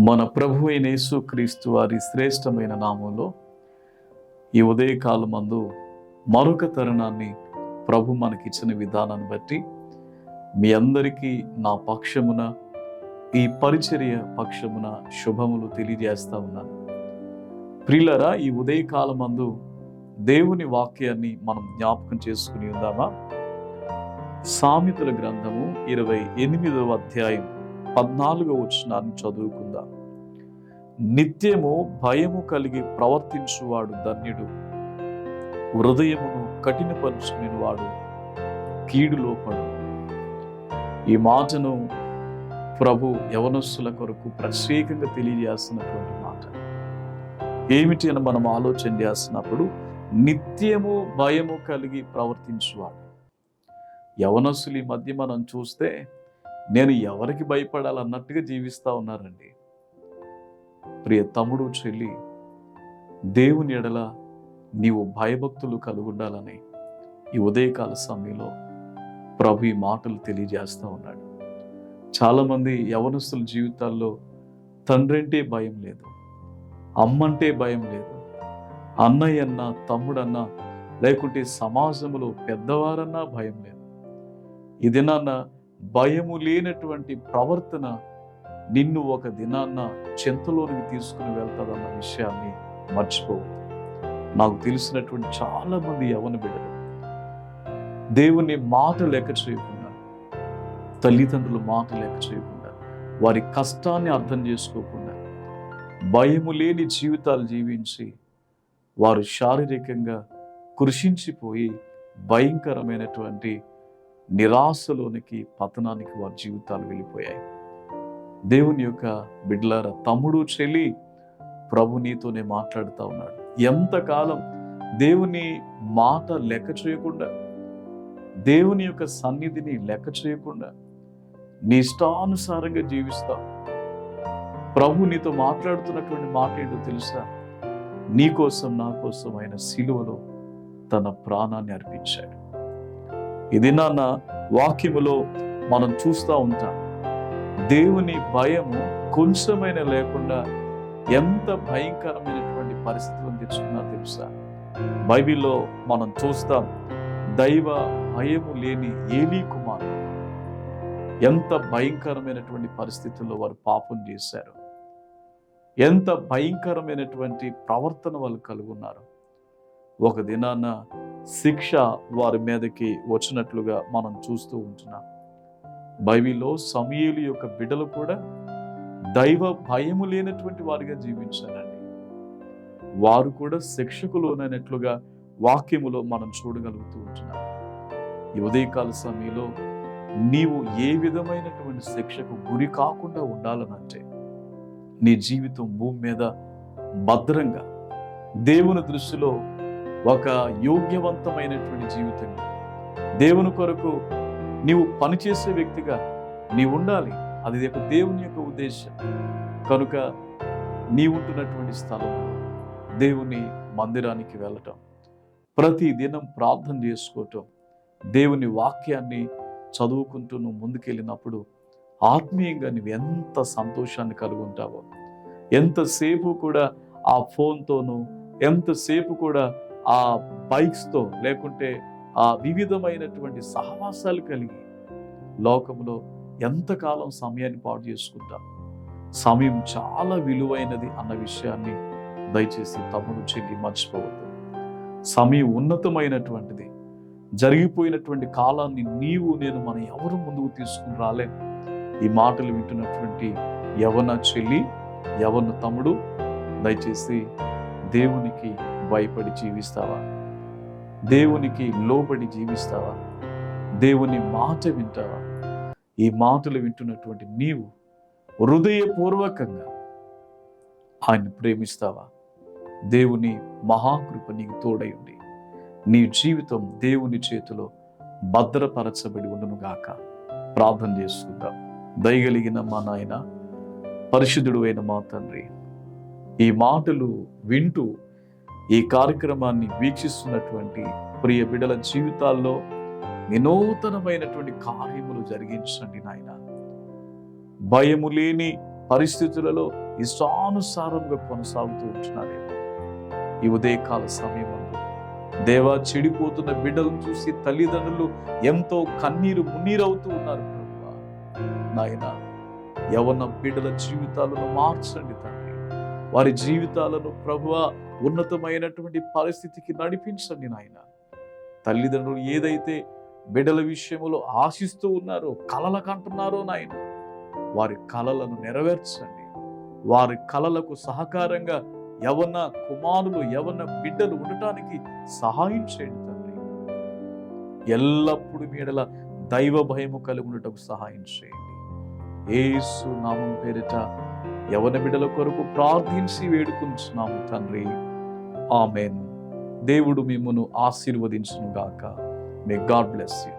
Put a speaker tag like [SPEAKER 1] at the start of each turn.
[SPEAKER 1] మన ప్రభు అయిన యేసుక్రీస్తు వారి శ్రేష్టమైన నామంలో ఈ ఉదయకాలం మందు మరొక తరుణాన్ని ప్రభు మనకిచ్చిన విధానాన్ని బట్టి మీ అందరికీ నా పక్షమున ఈ పరిచర్య పక్షమున శుభములు తెలియజేస్తా ఉన్నాను. ప్రిల్లరా ఈ ఉదయకాలం మందు దేవుని వాక్యాన్ని మనం జ్ఞాపకం చేసుకుని ఉందామా? సామెతల గ్రంథము ఇరవై ఎనిమిదవ అధ్యాయం పద్నాలుగో వచనాన్ని చదువుకుందాం. నిత్యము భయము కలిగి ప్రవర్తించువాడు ధన్యుడు. హృదయమును కఠినపరుచుకుని వాడు కీడులో పడు ఈ మాటను ప్రభు యవనస్సుల కొరకు ప్రత్యేకంగా తెలియజేస్తున్నటువంటి మాట. ఏమిటి అని మనం ఆలోచన చేస్తున్నప్పుడు నిత్యము భయము కలిగి ప్రవర్తించువాడు. యవనస్సులు ఈ మధ్య మనం చూస్తే నేను ఎవరికి భయపడాలన్నట్టుగా జీవిస్తూ ఉన్నారండి. ప్రియ తమ్ముడు చెల్లి దేవుని ఎడల నీవు భయభక్తులు కలుగుండాలని ఈ ఉదయకాల సమయంలో ప్రభు ఈ మాటలు తెలియజేస్తూ ఉన్నాడు. చాలామంది యవనస్తుల జీవితాల్లో తండ్రంటే భయం లేదు అమ్మంటే భయం లేదు అన్నయ్యన్న తమ్ముడన్నా లేకుంటే సమాజంలో పెద్దవారన్నా భయం లేదు. ఇది నాన్న భయము లేనటువంటి ప్రవర్తన నిన్ను ఒక దినాన్న చింతలోనికి తీసుకుని వెళ్తాదన్న విషయాన్ని మర్చిపోవద్దు. నాకు తెలిసినటువంటి చాలా మంది యవన బిడ్డలు దేవుని మాట లెక్క చేయకుండా తల్లిదండ్రుల మాట లెక్క చేయకుండా వారి కష్టాన్ని అర్థం చేసుకోకుండా భయము లేని జీవితాలు జీవించి వారు శారీరకంగా కృషించిపోయి భయంకరమైనటువంటి నిరాశలోనికి పతనానికి వారి జీవితాలు వెళ్ళిపోయాయి. దేవుని యొక్క బిడ్లార తమ్ముడు చెల్లి ప్రభు నీతోనే మాట్లాడుతూ ఉన్నాడు. ఎంతకాలం దేవుని మాట లెక్క చేయకుండా దేవుని యొక్క సన్నిధిని లెక్క చేయకుండా నీ ఇష్టానుసారంగా జీవిస్తావు ప్రభు నీతో మాట్లాడుతున్నటువంటి మాట ఏంటో తెలుసా? నీ కోసం నా కోసం ఆయన సిలువలో తన ప్రాణాన్ని అర్పించాడు. ఇది నాన్న వాక్యములో మనం చూస్తూ ఉంటాం. దేవుని భయము కొంచెమైన లేకుండా ఎంత భయంకరమైనటువంటి పరిస్థితులను తెచ్చుకున్నా తెలుసా? బైబిల్లో మనం చూస్తాం దైవ భయము లేని ఏలీ కుమారు ఎంత భయంకరమైనటువంటి పరిస్థితుల్లో వారు పాపం చేశారు. ఎంత భయంకరమైనటువంటి ప్రవర్తన వాళ్ళు కలుగున్నారు. ఒక దినాన శిక్ష వారి మీదకి వచ్చినట్లుగా మనం చూస్తూ ఉంటున్నాం. బైబిల్లో సమయలు యొక్క బిడ్డలు కూడా దైవ భయము లేనటువంటి వారిగా జీవించారండి. వారు కూడా శిక్షకు లోనైనట్లుగా వాక్యములో మనం చూడగలుగుతూ ఉంటున్నాం. ఈ ఉదయకాల సమయంలో నీవు ఏ విధమైనటువంటి శిక్షకు గురి కాకుండా ఉండాలనంటే నీ జీవితం భూమి మీద భద్రంగా దేవుని దృష్టిలో ఒక యోగ్యవంతమైనటువంటి జీవితం. దేవుని కొరకు నీవు పనిచేసే వ్యక్తిగా నీవు ఉండాలి. అది యొక్క దేవుని యొక్క ఉద్దేశం కనుక నీవుంటున్నటువంటి స్థలం దేవుని మందిరానికి వెళ్ళటం. ప్రతి దినం ప్రార్థన చేసుకోవటం. దేవుని వాక్యాన్ని చదువుకుంటూ నువ్వు ముందుకెళ్ళినప్పుడు ఆత్మీయంగా నువ్వు ఎంత సంతోషాన్ని కలుగుంటావో ఎంతసేపు కూడా ఆ ఫోన్తోనూ ఎంతసేపు కూడా ఆ బైక్స్తో లేకుంటే ఆ వివిధమైనటువంటి సహవాసాలు కలిగి లోకంలో ఎంతకాలం సమయాన్ని పాడు చేసుకుంటాం. సమయం చాలా విలువైనది అన్న విషయాన్ని దయచేసి తమ్ముడు చెల్లి మర్చిపోవద్దు. సమయం ఉన్నతమైనటువంటిది. జరిగిపోయినటువంటి కాలాన్ని నీవు నేను మన ఎవరు ముందుకు తీసుకుని రాలే. ఈ మాటలు వింటున్నటువంటి యవన చెల్లి యవన తమ్ముడు దయచేసి దేవునికి భయపడి జీవిస్తావా? దేవునికి లోబడి జీవిస్తావా? దేవుని మాట వింటావా? ఈ మాటలు వింటున్నటువంటి నీవు హృదయపూర్వకంగా ఆయన ప్రేమిస్తావా? దేవుని మహాకృప నీకు తోడయుండి నీ జీవితం దేవుని చేతిలో భద్రపరచబడి ఉండును గాక. ప్రార్థన చేసుకుందాం. దయగలిగిన మా నాయన పరిశుద్ధుడు అయిన మా తండ్రి ఈ మాటలు వింటూ ఈ కార్యక్రమాన్ని వీక్షిస్తున్నటువంటి ప్రియ బిడల జీవితాల్లో వినూతనమైనటువంటి కార్యములు జరిగించండి నాయన. భయము లేని పరిస్థితులలో ఇష్టానుసారంగా కొనసాగుతూ ఉంటున్నారేమో ఈ ఉదయకాల సమయంలో దేవా చెడిపోతున్న బిడ్డలను చూసి తల్లిదండ్రులు ఎంతో కన్నీరు మున్నీరవుతూ ఉన్నారు నాయన యవన బిడ్డల జీవితాలను మార్చండి తండ్రి. వారి జీవితాలను ప్రభువ ఉన్నతమైనటువంటి పరిస్థితికి నడిపించండి నాయన. తల్లిదండ్రులు ఏదైతే బిడ్డల విషయంలో ఆశిస్తూ ఉన్నారో కలల కంటున్నారో నాయన వారి కలలను నెరవేర్చండి. వారి కలలకు సహకారంగా యవన కుమారులు యవన బిడ్డలు ఉండటానికి సహాయం చేయండి తండ్రి. ఎల్లప్పుడూ మీడల దైవ భయము కలిగి ఉండటకు సహాయం చేయండి. ఏసు నామం పేరిట యవన బిడ్డల కొరకు ప్రార్థించి వేడుకుంటున్నాము తండ్రి. ఆమెన్. దేవుడు మిమ్మను ఆశీర్వదించును గాక మే గాడ్ బ్లెస్ యూ